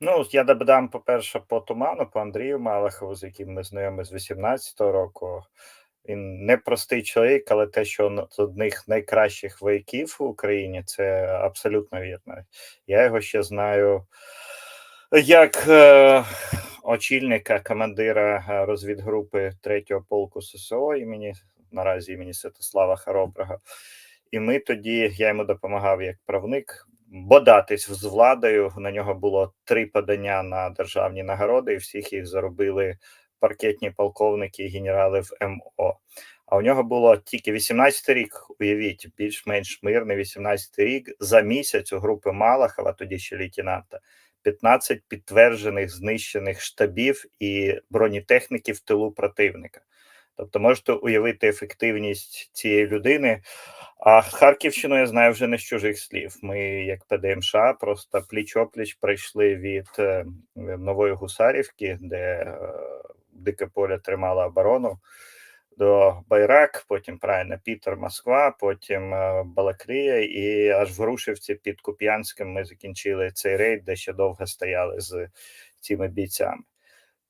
Ну, я додам, по-перше, по туману, по Андрію Малахову, з яким ми знайомі з 18-го року. Він непростий чоловік, але те, що він з одних найкращих вояків в Україні, це абсолютно вірно. Я його ще знаю як е, очільника командира е, розвідгрупи 3-го полку ССО імені наразі імені Святослава Хороброго. І ми тоді, я йому допомагав як правник бодатись з владою. На нього було три подання на державні нагороди, і всіх їх заробили паркетні полковники і генерали в МО. А у нього було тільки 18 рік, уявіть, більш-менш мирний 18 рік за місяць у групи Малахова, тоді ще лейтенанта, 15 підтверджених знищених штабів і бронетехніки в тилу противника. Тобто можете уявити ефективність цієї людини. А Харківщину я знаю вже не з чужих слів. Ми, як ПДМШ, просто пліч-опліч прийшли від е, Нової Гусарівки, де е, Дике поле тримала оборону, до Байрак, потім правильно Пітер, Москва, потім е, Балакрія, і аж в Грушівці під Куп'янським ми закінчили цей рейд, де ще довго стояли з цими бійцями.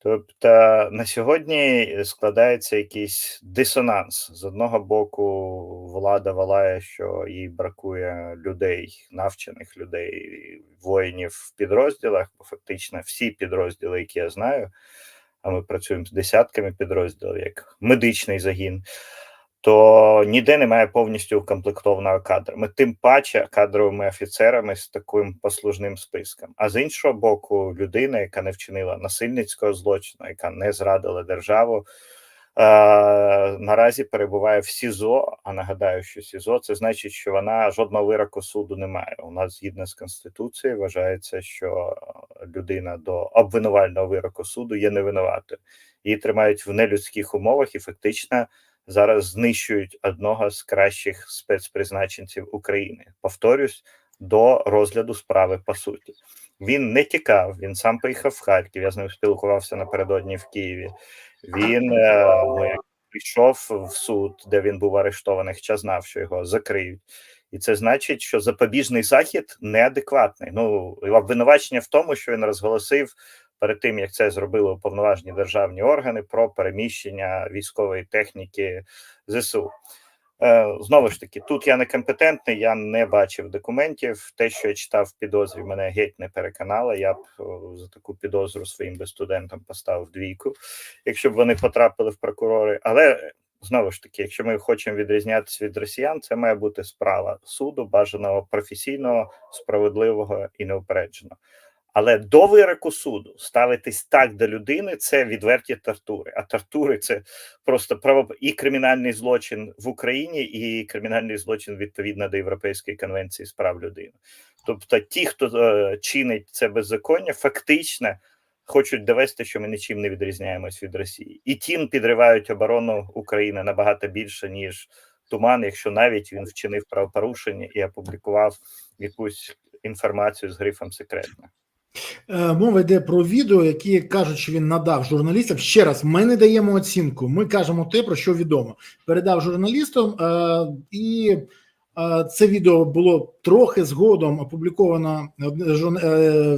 Тобто на сьогодні складається якийсь дисонанс. З одного боку, влада валає, що їй бракує людей, навчених людей, воїнів в підрозділах, бо фактично всі підрозділи, які я знаю, а ми працюємо з десятками підрозділів, як медичний загін, то ніде немає повністю укомплектованого кадру. Ми тим паче кадровими офіцерами з таким послужним списком. А з іншого боку, людина, яка не вчинила насильницького злочину, яка не зрадила державу. Е, наразі перебуває в СІЗО. А нагадаю, що СІЗО це значить, що вона жодного вироку суду не має. У нас згідно з конституцією вважається, що людина до обвинувального вироку суду є невинуватою. Її тримають в нелюдських умовах і фактично зараз знищують одного з кращих спецпризначенців України. Повторюсь, до розгляду справи по суті. Він не тікав, він сам поїхав в Харків. Я з ним спілкувався напередодні в Києві. Він е, ну, прийшов в суд, де він був арештований, хоча знав, що його закриють. І це значить, що запобіжний захід неадекватний. Ну обвинувачення в тому, що він розголосив перед тим, як це зробили уповноважені державні органи про переміщення військової техніки ЗСУ. Е, Знову ж таки, тут я некомпетентний, я не бачив документів. Те, що я читав в підозрі, мене геть не переконало. Я б за таку підозру своїм би студентам поставив двійку, якщо б вони потрапили в прокурори. Але знову ж таки, якщо ми хочемо відрізнятися від росіян, це має бути справа суду, бажаного професійного, справедливого і неупередженого. Але до вироку суду ставитись так до людини це відверті тортури. А тортури це просто право і кримінальний злочин в Україні, і кримінальний злочин відповідно до Європейської конвенції з прав людини. Тобто, ті, хто е, чинить це беззаконня, фактично хочуть довести, що ми нічим не відрізняємось від Росії, і тим підривають оборону України набагато більше ніж туман, якщо навіть він вчинив правопорушення і опублікував якусь інформацію з грифом секретна. Е, Мова йде про відео, які кажуть, що він надав журналістам. Ще раз, ми не даємо оцінку. Ми кажемо те, про що відомо. Передав журналістам, е, і е, це відео було трохи згодом опубліковано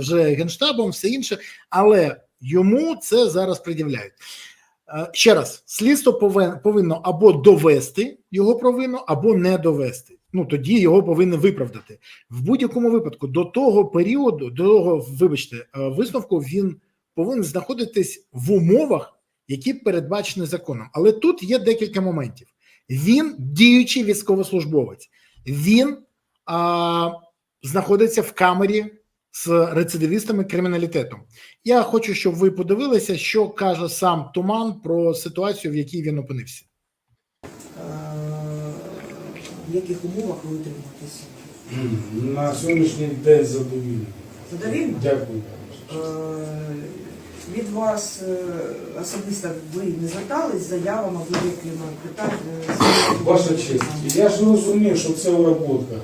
вже генштабом, все інше, але йому це зараз пред'являють. Е, Ще раз, слідство повинно або довести його провину, або не довести. Ну тоді його повинні виправдати в будь-якому випадку. До того періоду, до того, вибачте, е, висновку він повинен знаходитись в умовах, які передбачені законом. Але тут є декілька моментів. Він діючий військовослужбовець, він а, знаходиться в камері з рецидивістами криміналітетом. Я хочу, щоб ви подивилися, що каже сам Туман про ситуацію, в якій він опинився. Е, В яких умовах ви утримуєтеся? На сьогоднішній день задовільно. Задовільно? Дякую. Е, Від вас е, особисто ви не звертались з заявами або якими питаннями? Ваша честь, я ж розумію, що це уработка.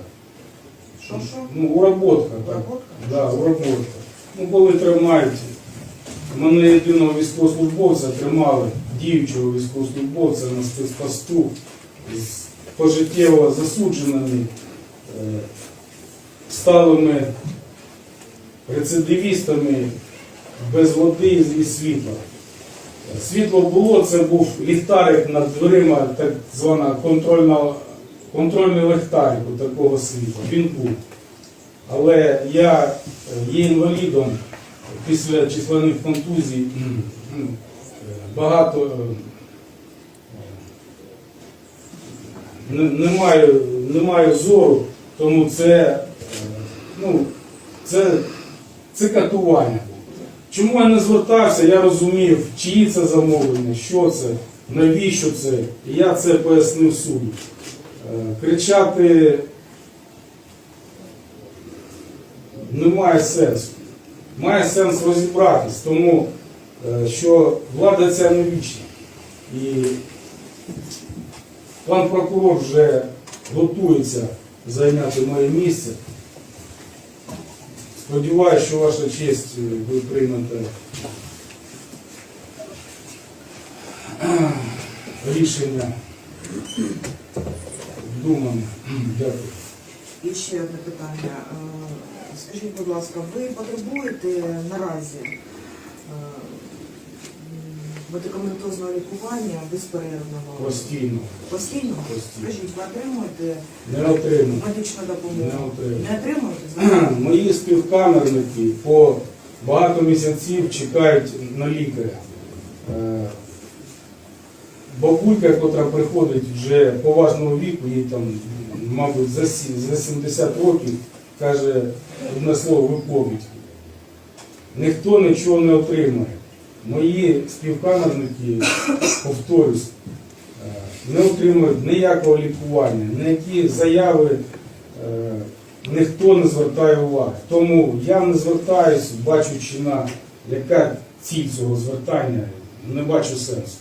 Що, що? Ну, уработка, так. Уработка? Да, уработка. Ну, коли тримають, мене єдиного військовослужбовця тримали, діючого військовослужбовця на спецпосту з пожиттєво засудженими, е, сталими рецидивістами без води і світла. Світло було, це був ліхтарик над дверима, так звана контрольний ліхтарик такого світла. Він був. Але я е, є інвалідом після численних контузій. ну, е, Багато е, не, маю, не маю зору, тому це, е, ну, це, це катування. Чому я не звертався, я розумів, чиї це замовлення, що це, навіщо це. І я це пояснив суду. Е, Кричати немає сенсу. Має сенс розібратись, тому е, що влада ця не вічна. І пан прокурор вже готується зайняти моє місце. Сподіваюся, що ваша честь е, ви приймете е, рішення вдумане. Дякую. І ще одне питання. Е, Скажіть, будь ласка, ви потребуєте наразі е, медикаментозного лікування безперервного? Постійно. Постійно? Постійно. Скажіть, ви отримуєте Не отримую. медичну Не допомогу? отримую. Не отримуєте? Знаєте? Мої співкамерники по багато місяців чекають на лікаря. Е, Бабулька, котра приходить вже поважного віку, їй там, мабуть, за сі- за 70 років, каже одне слово виповідь. Ніхто нічого не отримає. Мої співкамерники, повторюсь, е, не отримують ніякого лікування, ніякі заяви е, ніхто не звертає уваги. Тому я не звертаюсь, бачучи на яка ціль цього звертання, не бачу сенсу.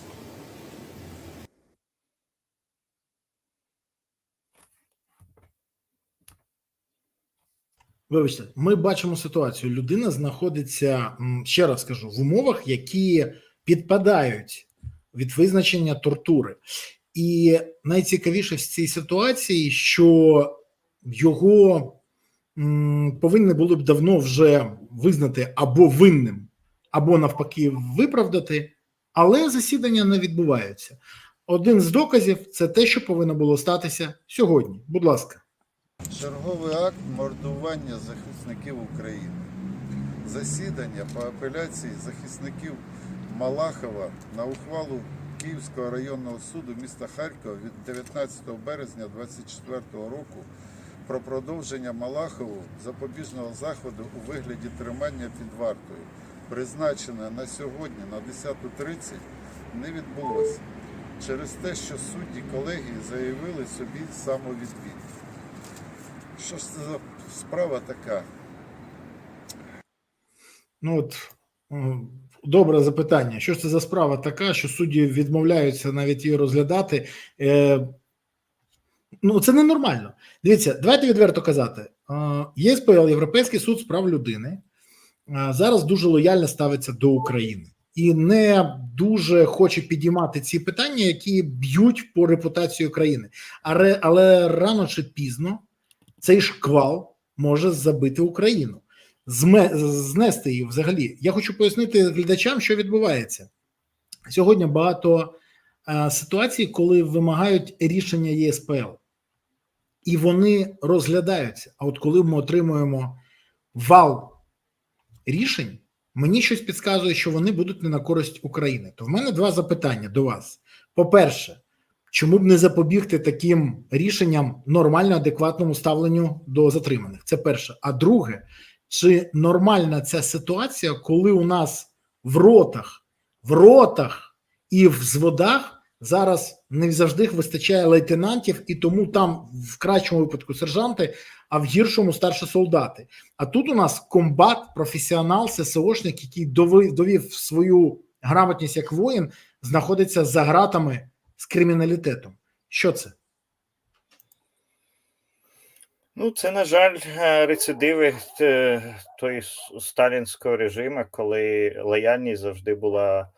Вибачте, ми бачимо ситуацію. Людина знаходиться, ще раз кажу, в умовах, які підпадають від визначення тортури. І найцікавіше в цій ситуації, що його повинні були б давно вже визнати або винним, або навпаки виправдати, але засідання не відбуваються. Один з доказів це те, що повинно було статися сьогодні. Будь ласка. Черговий акт мордування захисників України. Засідання по апеляції захисників Малахова на ухвалу Київського районного суду міста Харкова від 19 березня 2024 року про продовження Малахову запобіжного заходу у вигляді тримання під вартою, призначене на сьогодні на 10.30, не відбулося через те, що судді колегії заявили собі самовідвід. Що ж це за справа така? Ну от добре запитання. Що ж це за справа така, що судді відмовляються навіть її розглядати? Е, ну це ненормально. Дивіться, давайте відверто казати. Е, ЄСПЛ, Європейський суд з прав людини, е, зараз дуже лояльно ставиться до України і не дуже хоче підіймати ці питання, які б'ють по репутації країни. Але, але рано чи пізно цей шквал може забити Україну знести її взагалі. Я хочу пояснити глядачам, що відбувається сьогодні. Багато е, ситуацій, коли вимагають рішення ЄСПЛ, і вони розглядаються. А от коли ми отримуємо вал рішень, мені щось підказує, що вони будуть не на користь України. То в мене два запитання до вас. По-перше, чому б не запобігти таким рішенням нормально адекватному ставленню до затриманих? Це перше. А друге, чи нормальна ця ситуація, коли у нас в ротах, в ротах і в зводах зараз не завжди вистачає лейтенантів, і тому там в кращому випадку сержанти, а в гіршому старші солдати. А тут у нас комбат, професіонал, ССОшник, який довів, свою грамотність як воїн, знаходиться за гратами з криміналітетом. Що це? Ну, це, на жаль, е, рецидиви е, той сталінського режиму, коли лояльність завжди була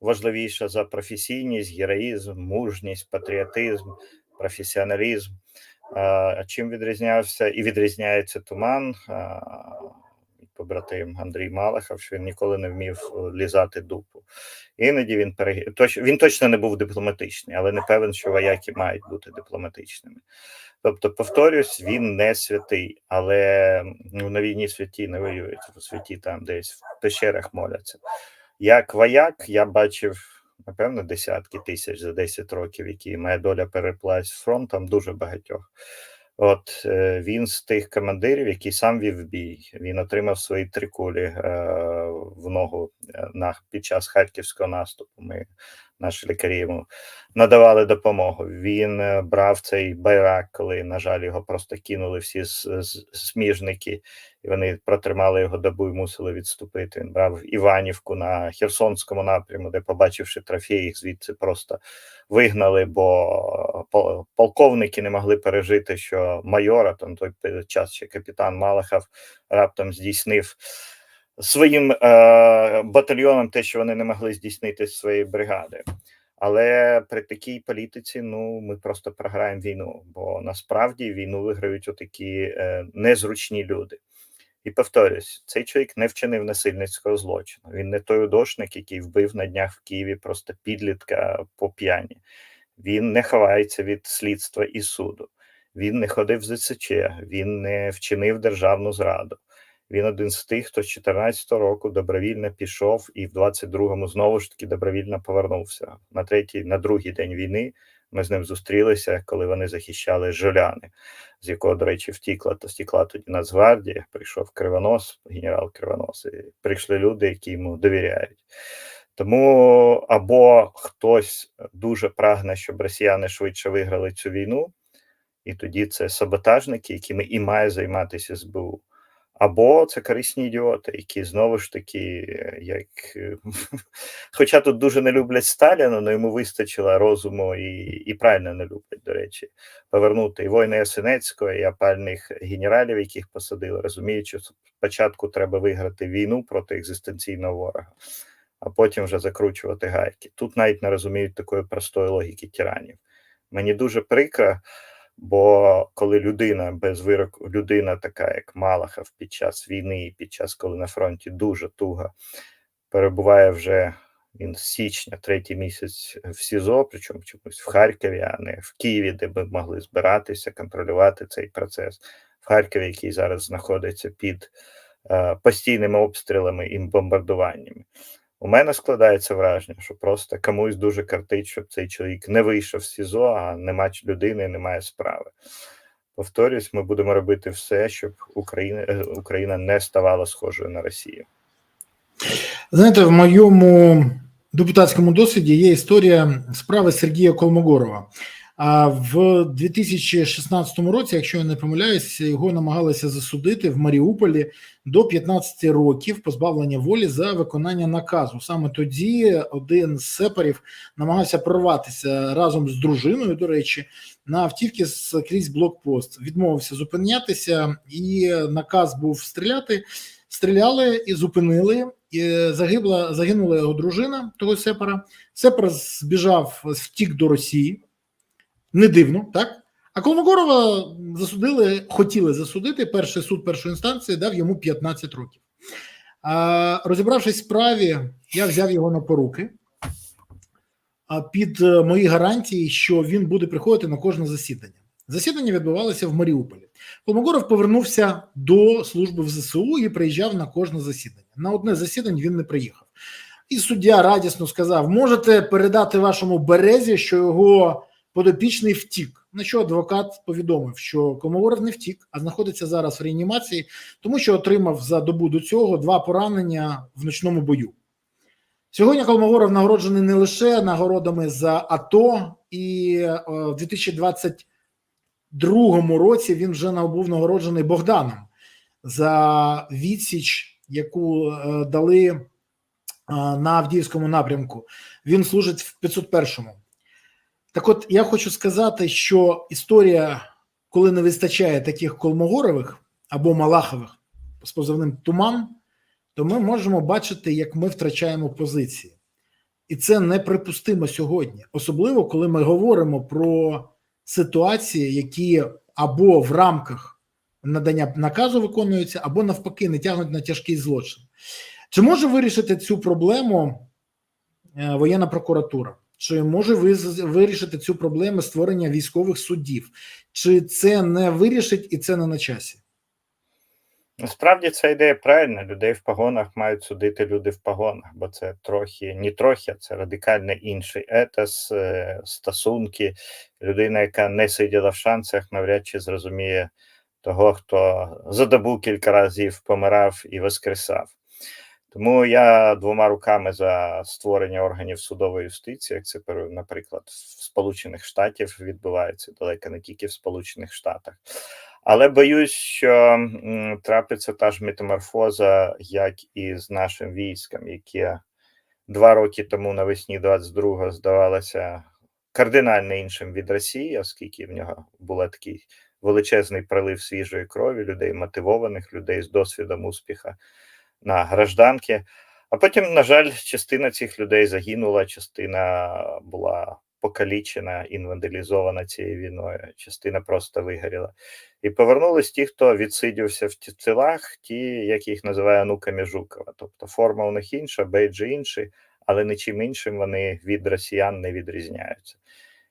важливіша за професійність, героїзм, мужність, патріотизм, професіоналізм. Чим відрізнявся і відрізняється туман? Побратим Андрій Малахов, що він ніколи не вмів е, лізати дупу. Іноді він пере... точ... він точно не був дипломатичний, але не певен, що вояки мають бути дипломатичними. Тобто, повторюсь, він не святий, але ну, на війні святі не воюють, в святі там десь в пещерах моляться. Як вояк, я бачив, напевно, десятки тисяч за 10 років, які моя доля переплась фронтом, дуже багатьох. От е, він з тих командирів, який сам вів бій. Він отримав свої три кулі е, в ногу е, на під час харківського наступу. Ми наші лікарі йому надавали допомогу. Він е, брав цей байрак, коли, на жаль, його просто кинули всі сміжники, і вони протримали його добу і мусили відступити. Він брав Іванівку на Херсонському напряму, де, побачивши трофей, їх звідси просто вигнали, бо полковники не могли пережити, що майора, там той час ще капітан Малахов раптом здійснив своїм е, батальйоном те, що вони не могли здійснити з своєї бригади. Але при такій політиці ну ми просто програємо війну, бо насправді війну виграють отакі е, незручні люди. І повторюсь, цей чоловік не вчинив насильницького злочину. Він не той удошник, який вбив на днях в Києві просто підлітка по п'яні. Він не ховається від слідства і суду. Він не ходив в ЗСЧ, він не вчинив державну зраду. Він один з тих, хто з 14 року добровільно пішов і в 22-му знову ж таки добровільно повернувся. На третій, на другий день війни ми з ним зустрілися, коли вони захищали Жоляни, з якого, до речі, втікла то стікла тоді Нацгвардія. Прийшов Кривонос, генерал Кривонос. І прийшли люди, які йому довіряють. Тому або хтось дуже прагне, щоб росіяни швидше виграли цю війну, і тоді це саботажники, якими і має займатися СБУ. Або це корисні ідіоти, які знову ж таки, як е, хоча тут дуже не люблять Сталіна, але йому вистачило розуму і, і правильно не люблять, до речі, повернути і воїна Ясенецького, і опальних генералів, яких посадили, розуміючи, що спочатку треба виграти війну проти екзистенційного ворога, а потім вже закручувати гайки. Тут навіть не розуміють такої простої логіки тиранів. Мені дуже прикро. Бо коли людина без вироку, людина така, як Малахов, під час війни, і під час, коли на фронті дуже туго перебуває вже він з січня, третій місяць в СІЗО, причому чомусь в Харкові, а не в Києві, де ми могли збиратися, контролювати цей процес. В Харкові, який зараз знаходиться під е, постійними обстрілами і бомбардуваннями. У мене складається враження, що просто комусь дуже картить, щоб цей чоловік не вийшов з СІЗО, а нема людини, немає справи. Повторюсь, ми будемо робити все, щоб Україна, е, Україна не ставала схожою на Росію. Знаєте, в моєму депутатському досвіді є історія справи Сергія Колмогорова. А в 2016 році, якщо я не помиляюся, його намагалися засудити в Маріуполі до 15 років позбавлення волі за виконання наказу. Саме тоді один з сепарів намагався прорватися разом з дружиною. До речі, на автівки крізь блокпост. Відмовився зупинятися, і наказ був стріляти. Стріляли і зупинили. І загибла, загинула його дружина того сепара. Сепар збіжав, втік до Росії. Не дивно, так? А Колмогорова засудили, хотіли засудити. Перший суд першої інстанції дав йому 15 років. А, розібравшись в справі, я взяв його на поруки а, під е, мої гарантії, що він буде приходити на кожне засідання. Засідання відбувалося в Маріуполі. Колмогоров повернувся до служби в ЗСУ і приїжджав на кожне засідання. На одне засідання він не приїхав. І суддя радісно сказав: можете передати вашому березі, що його подопічний втік. На що адвокат повідомив, що Комогоров не втік, а знаходиться зараз в реанімації, тому що отримав за добу до цього два поранення в ночному бою. Сьогодні Колмогоров нагороджений не лише нагородами за АТО, і о, в 2022 році він вже був нагороджений Богданом за відсіч, яку е, дали е, на Авдіївському напрямку. Він служить в 501-му. Так от я хочу сказати, що історія, коли не вистачає таких Колмогорових або Малахових з позивним туман, то ми можемо бачити, як ми втрачаємо позиції. І це неприпустимо сьогодні, особливо коли ми говоримо про ситуації, які або в рамках надання наказу виконується, або навпаки, не тягнуть на тяжкий злочин. Чи може вирішити цю проблему е, воєнна прокуратура? Чи може виз- вирішити цю проблему створення військових судів? Чи це не вирішить і це не на часі? Насправді ця ідея правильна. Людей в погонах мають судити люди в погонах, бо це трохи, не трохи, це радикально інший етос, е, стосунки. Людина, яка не сиділа в шансах, навряд чи зрозуміє того, хто за добу кілька разів помирав і воскресав. Тому я двома руками за створення органів судової юстиції, як це, наприклад, в Сполучених Штатів відбувається далеко не тільки в Сполучених Штатах. Але боюсь, що трапиться та ж метаморфоза, як і з нашим військом, яке два роки тому навесні 22-го здавалося кардинально іншим від Росії, оскільки в нього був такий величезний прилив свіжої крові, людей мотивованих, людей з досвідом успіха на гражданки. А потім, на жаль, частина цих людей загинула, частина була покалічена, інвандалізована цією війною, частина просто вигоріла. І повернулись ті, хто відсидівся в ті- тілах, ті, як їх називає онуками Жукова. Тобто форма у них інша, бейджі інші, але нічим іншим вони від росіян не відрізняються.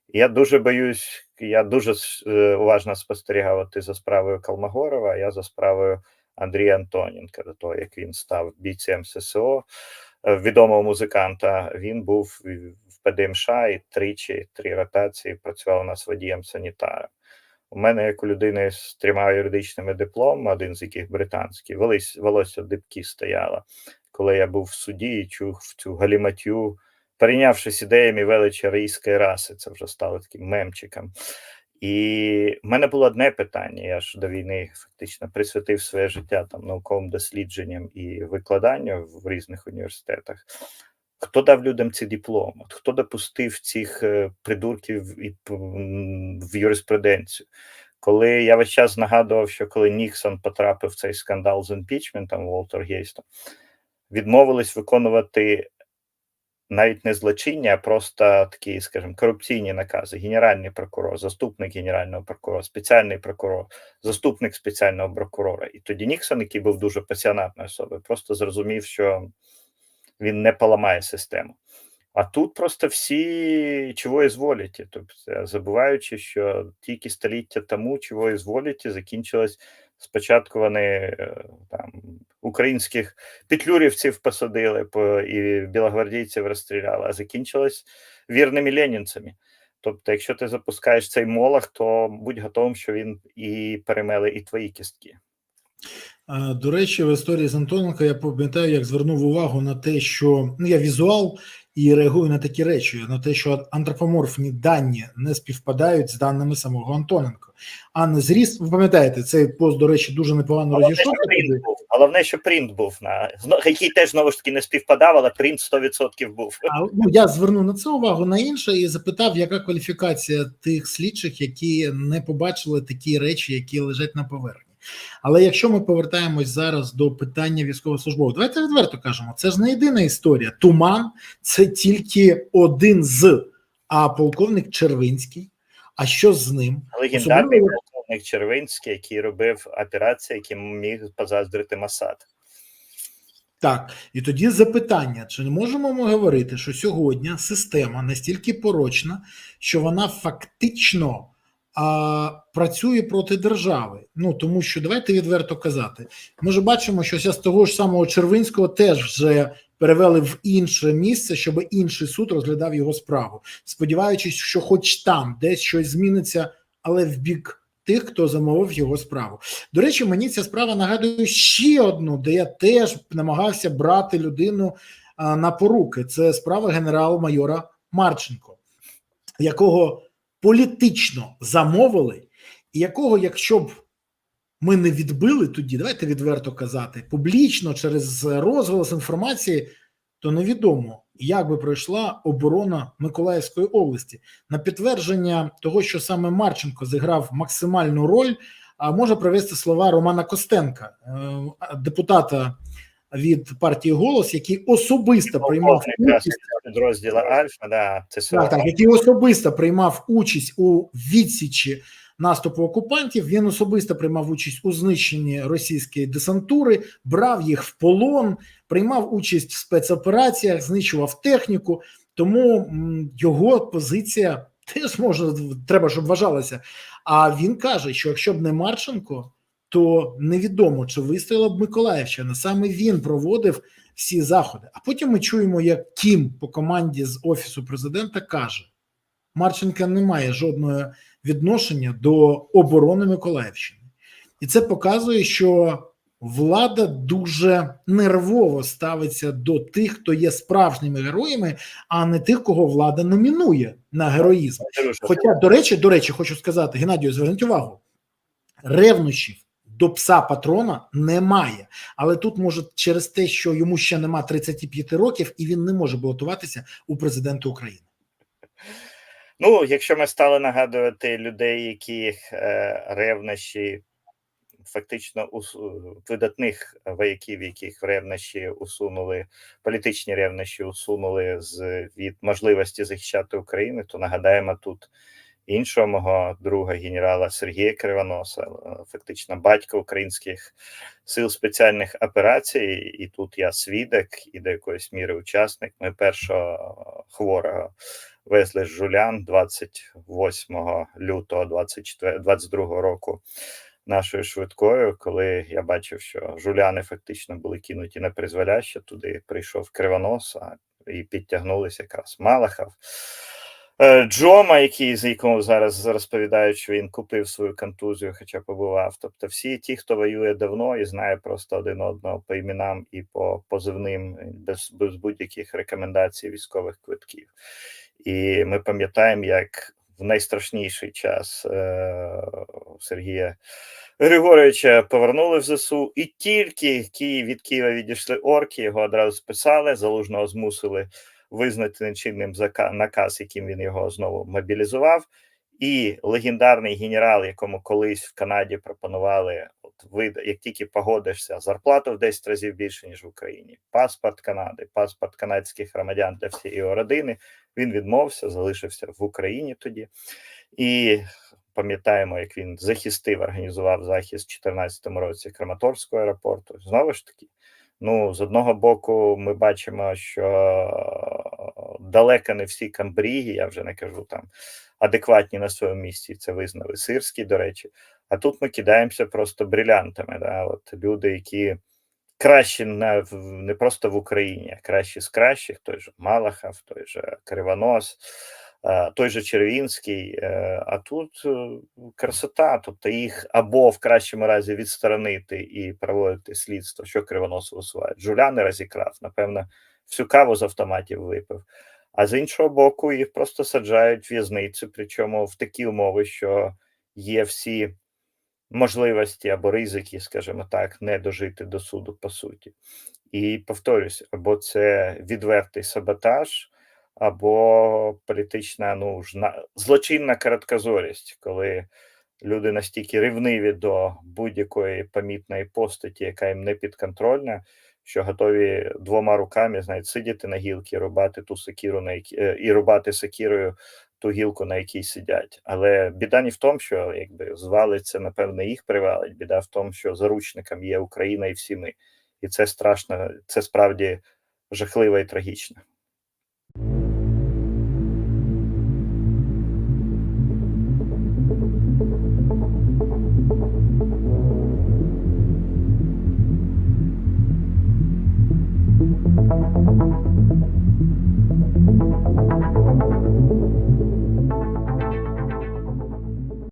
Я дуже боюсь, я дуже е, уважно спостерігав і за справою Калмагорова, я за справою Андрія Антоненка, до того як він став бійцем ССО, е, відомого музиканта. Він був в- ПДМШ і тричі, три ротації працював у нас водієм санітаром. У мене, як у людини з трьома юридичними дипломами, один з яких британський, волосся дибки стояло, коли я був в суді і чув цю галіматю, перейнявшись ідеями величі арійської раси, це вже стало таким мемчиком. І в мене було одне питання. Я ж до війни фактично присвятив своє життя там науковим дослідженням і викладанню в різних університетах. Хто дав людям ці дипломи? Хто допустив цих е, придурків в юриспруденцію? Коли я весь час нагадував, що коли Ніксон потрапив в цей скандал з імпічментом Волтер Гейстом, відмовились виконувати навіть не злочинні, а просто такі, скажімо, корупційні накази. Генеральний прокурор, заступник генерального прокурора, спеціальний прокурор, заступник спеціального прокурора. І тоді Ніксон, який був дуже пасіонатною особою, просто зрозумів, що він не поламає систему. А тут просто всі чого ізволіті. Тобто, забуваючи, що тільки століття тому чого ізволіті закінчилось спочатку вони е, там українських петлюрівців посадили і білогвардійців розстріляли, а закінчилось вірними ленінцями. Тобто, якщо ти запускаєш цей молох, то будь готовим, що він і перемеле і твої кістки. До речі, в історії з Антоненко я пам'ятаю, як звернув увагу на те, що ну я візуал і реагую на такі речі, на те, що антропоморфні дані не співпадають з даними самого Антоненко. А не зріст, ви пам'ятаєте, цей пост, до речі, дуже непогано принт. Головне, що принт був на який теж знову ж таки не співпадав, але принт 100% був. А, ну, я звернув на це увагу на інше і запитав, яка кваліфікація тих слідчих, які не побачили такі речі, які лежать на поверхні. Але якщо ми повертаємось зараз до питання військовослужбових, давайте відверто кажемо, це ж не єдина історія. Туман це тільки один з, а полковник Червинський. А що з ним? Легендарний Особливо- полковник Червинський, який робив операції, які міг позаздрити Масад. Так, і тоді запитання: чи не можемо ми говорити, що сьогодні система настільки порочна, що вона фактично а, працює проти держави? Ну тому що давайте відверто казати. Ми ж бачимо, що зараз того ж самого Червинського теж вже перевели в інше місце, щоб інший суд розглядав його справу, сподіваючись, що хоч там десь щось зміниться, але в бік тих, хто замовив його справу. До речі, мені ця справа нагадує ще одну, де я теж намагався брати людину а, на поруки. Це справа генерал-майора Марченко, якого політично замовили, і якого, якщо б ми не відбили тоді, давайте відверто казати, публічно через розголос інформації, то невідомо, як би пройшла оборона Миколаївської області. На підтвердження того, що саме Марченко зіграв максимальну роль, а може привести слова Романа Костенка, е, депутата від партії Голос, який особисто приймав Полковника участь підрозділу Альфа, да, це так, так, який особисто приймав участь у відсічі наступу окупантів. Він особисто приймав участь у знищенні російської десантури, брав їх в полон, приймав участь в спецопераціях, знищував техніку. Тому його позиція теж може треба, щоб вважалася. А він каже, що якщо б не Марченко, то невідомо чи вистояла б Миколаївщина. Саме він проводив всі заходи. А потім ми чуємо, як Кім по команді з офісу президента каже: Марченка не має жодного відношення до оборони Миколаївщини, і це показує, що влада дуже нервово ставиться до тих, хто є справжніми героями, а не тих, кого влада номінує на героїзм. Хоча, до речі, до речі, хочу сказати, Геннадію, зверніть увагу, ревнощів до пса патрона немає. Але тут може через те, що йому ще нема 35 років, і він не може балотуватися у президенти України. Ну, якщо ми стали нагадувати людей, які е, ревнощі, фактично ус, видатних вояків, яких ревнощі усунули, політичні ревнощі усунули з від можливості захищати Україну, то нагадаємо тут іншого мого друга генерала Сергія Кривоноса, е, фактично батька українських сил спеціальних операцій, і тут я свідок і до якоїсь міри учасник. Ми першого хворого везли з Жулян 28 лютого 24, 22 року нашою швидкою, коли я бачив, що жуляни фактично були кинуті на призволяще, туди прийшов Кривонос і підтягнулися якраз Малахов. Е, Джома, який з якому зараз розповідають, що він купив свою контузію, хоча побував. Тобто, всі ті, хто воює давно і знає просто один одного по іменам і по позивним, без, без будь-яких рекомендацій військових квитків. І ми пам'ятаємо, як в найстрашніший час е, Сергія Григоровича повернули в ЗСУ, і тільки Київ від Києва відійшли орки, його одразу списали, залужного змусили визнати нечинним зака- наказ, яким він його знову мобілізував. І легендарний генерал, якому колись в Канаді пропонували, от ви як тільки погодишся, зарплату в 10 разів більше ніж в Україні. Паспорт Канади, паспорт канадських громадян для всієї його родини. Він відмовився, залишився в Україні тоді. І пам'ятаємо, як він захистив, організував захист в 2014 році Краматорського аеропорту. Знову ж таки, ну з одного боку, ми бачимо, що далеко не всі камбріги, я вже не кажу там адекватні на своєму місці. Це визнали Сирський, до речі. А тут ми кидаємося просто брилянтами. Да? От люди, які кращі на не просто в Україні, а кращі з кращих, той же Малахов, той же Кривонос, е, той же Червінський. е, А тут е, красота, тобто їх або в кращому разі відсторонити і проводити слідство, що Кривонос висуває. Жуляни розікрав, напевно, всю каву з автоматів випив. А з іншого боку, їх просто саджають в в'язницю, причому в такі умови, що є всі можливості або ризики, скажімо так, не дожити до суду по суті. І повторюсь, або це відвертий саботаж, або політична ну злочинна короткозорість, коли люди настільки рівниві до будь-якої помітної постаті, яка їм не підконтрольна, що готові двома руками знаєте, сидіти на гілці, рубати ту сокіру, на які, е, і рубати сокірою ту гілку, на якій сидять. Але біда не в тому, що якби звалиться, напевне, їх привалить. Біда в тому, що заручником є Україна і всі ми. І це страшно, це справді жахливо і трагічно.